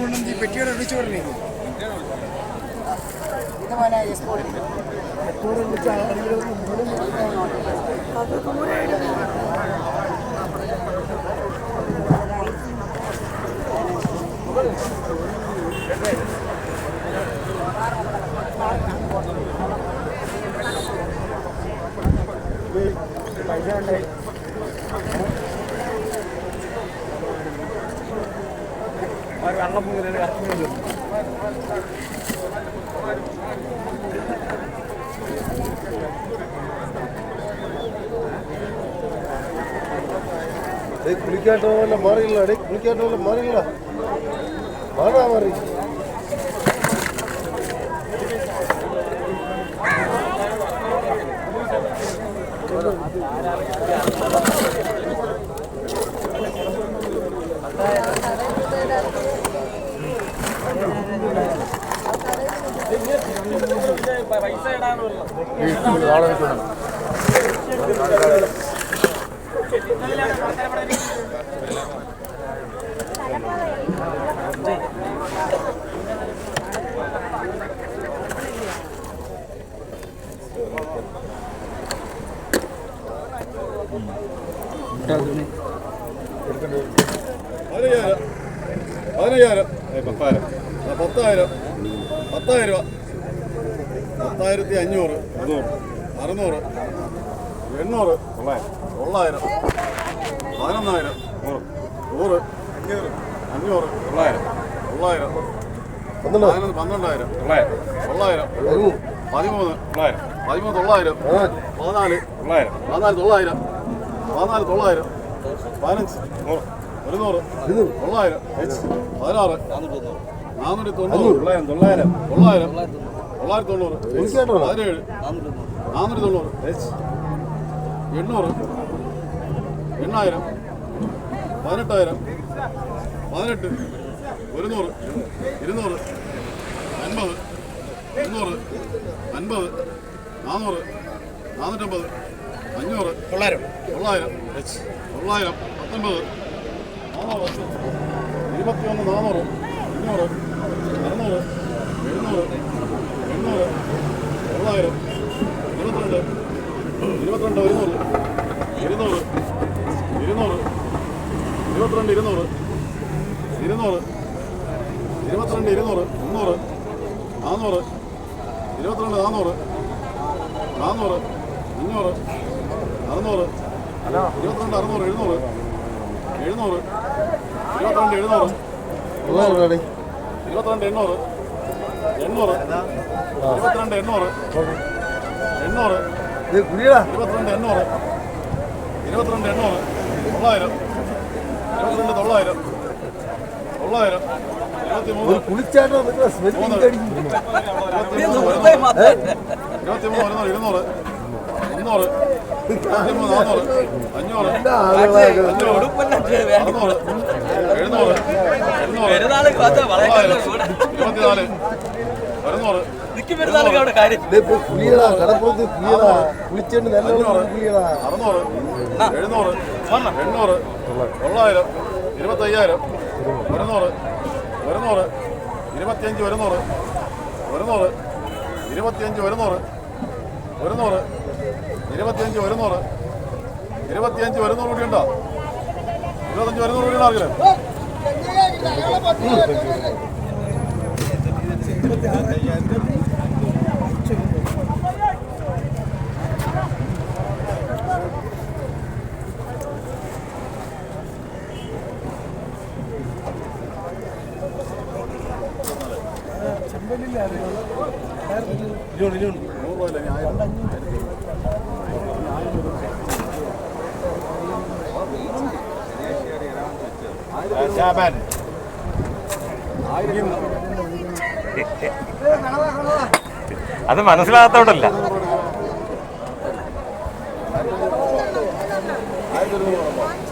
കൊണ്ടുവന്ന് ഈ പെട്ടിയുടെ വിളിച്ചു പറഞ്ഞു. ഇത് മോനെ എക്സ്പോർട്ട് டேய் குளிக்காட்டவெல்லாம் மாறிடல டேய் குளிக்காட்டவெல்லாம் மாறிடல மாறா மாறி Thank you. പതിനയ്യായിരം ഏയ് പത്തായിരം ആ, പത്തായിരം. പത്തായിരം രൂപ. പത്തായിരത്തി അഞ്ഞൂറ്. അറുന്നൂറ്. അറുന്നൂറ് എണ്ണൂറ്. തൊള്ളായിരം. പതിനൊന്നായിരം. നൂറ്. അഞ്ഞൂറ്. തൊള്ളായിരം. തൊള്ളായിരം. പന്ത്രണ്ട്? പന്ത്രണ്ടായിരം. തൊള്ളായിരം. തൊള്ളായിരം. പതിമൂന്ന്. തൊള്ളായിരം. പതിമൂന്ന് തൊള്ളായിരം. പതിനാല്. തൊള്ളായിരം. പതിനാല് തൊള്ളായിരം. പതിനാല് തൊള്ളായിരം. പതിനഞ്ച്. ഒരുന്നൂറ് തൊള്ളായിരം. പതിനാറ്. നാനൂറ്റി തൊണ്ണൂറ്. തൊള്ളായിരം. തൊള്ളായിരം. തൊള്ളായിരം. തൊള്ളായിരത്തി തൊണ്ണൂറ്. പതിനേഴ്. നാനൂറ്റി തൊണ്ണൂറ്. എണ്ണൂറ്. എണ്ണായിരം. പതിനെട്ടായിരം. പതിനെട്ട്. ഒരുന്നൂറ് ഇരുന്നൂറ്. അൻപത്. മുന്നൂറ്. അൻപത്. നാനൂറ്. നാനൂറ്റമ്പത്. അഞ്ഞൂറ്. തൊള്ളായിരം. തൊള്ളായിരം. തൊള്ളായിരം. പത്തൊൻപത്. ഇരുപത്തിയൊന്ന് നാനൂറ് അഞ്ഞൂറ് അറുന്നൂറ് എഴുന്നൂറ് എണ്ണൂറ് തൊള്ളായിരം ഇരുപത്തിരണ്ട് ഇരുപത്തിരണ്ട് ഒരുന്നൂറ് ഇരുന്നൂറ് ഇരുന്നൂറ് ഇരുപത്തിരണ്ട് ഇരുന്നൂറ് ഇരുന്നൂറ് ഇരുപത്തിരണ്ട് ഇരുന്നൂറ് മുന്നൂറ് നാനൂറ് ഇരുപത്തിരണ്ട് നാനൂറ് നാനൂറ് അഞ്ഞൂറ് അറുന്നൂറ് ഇരുപത്തിരണ്ട് അറുന്നൂറ് എഴുന്നൂറ് എഴുന്നൂറ്. ഇരുപത്തിരണ്ട് എഴുന്നൂറ്. ഇരുപത്തിരണ്ട് എണ്ണൂറ്. എണ്ണൂറ്. ഇരുപത്തിരണ്ട് എണ്ണൂറ്. എണ്ണൂറ്. ഇരുപത്തിരണ്ട് എണ്ണൂറ്. ഇരുപത്തിരണ്ട് എണ്ണൂറ്. തൊള്ളായിരം. ഇരുപത്തിരണ്ട് തൊള്ളായിരം. തൊള്ളായിരം. ഇരുപത്തിമൂന്ന്. ഇരുപത്തിമൂന്ന്. ഇരുന്നൂറ് ഇരുന്നൂറ് നാന്നൂറ് അഞ്ഞൂറ്. അഞ്ഞൂറ്. അറുന്നൂറ്. എഴുന്നൂറ് എണ്ണൂറ് ഇരുപത്തിനാല് കുളിയടാ അറുന്നൂറ്. എഴുന്നൂറ്. എണ്ണൂറ്. തൊള്ളായിരം. ഇരുപത്തയ്യായിരം. ഒരുന്നൂറ്. ഒരുന്നൂറ്. ഇരുപത്തിയഞ്ച് ഒരുന്നൂറ്. ഒരുന്നൂറ്. ഇരുപത്തിയഞ്ച് ഒരുന്നൂറ്. ഒരുന്നൂറ്. ഇരുപത്തിയഞ്ച് ഒരുന്നൂറ് ഇരുപത്തിയഞ്ച് ഒരുന്നൂറ് കൂടി ഉണ്ടോ ഇരുപത്തഞ്ച് ഒരുന്നൂറ് കൂടി ഉണ്ടോ ആർക്കില്ല നൂറ് ശാബാൻ അത് മനസ്സിലാകത്തോടല്ല ആയിരത്തി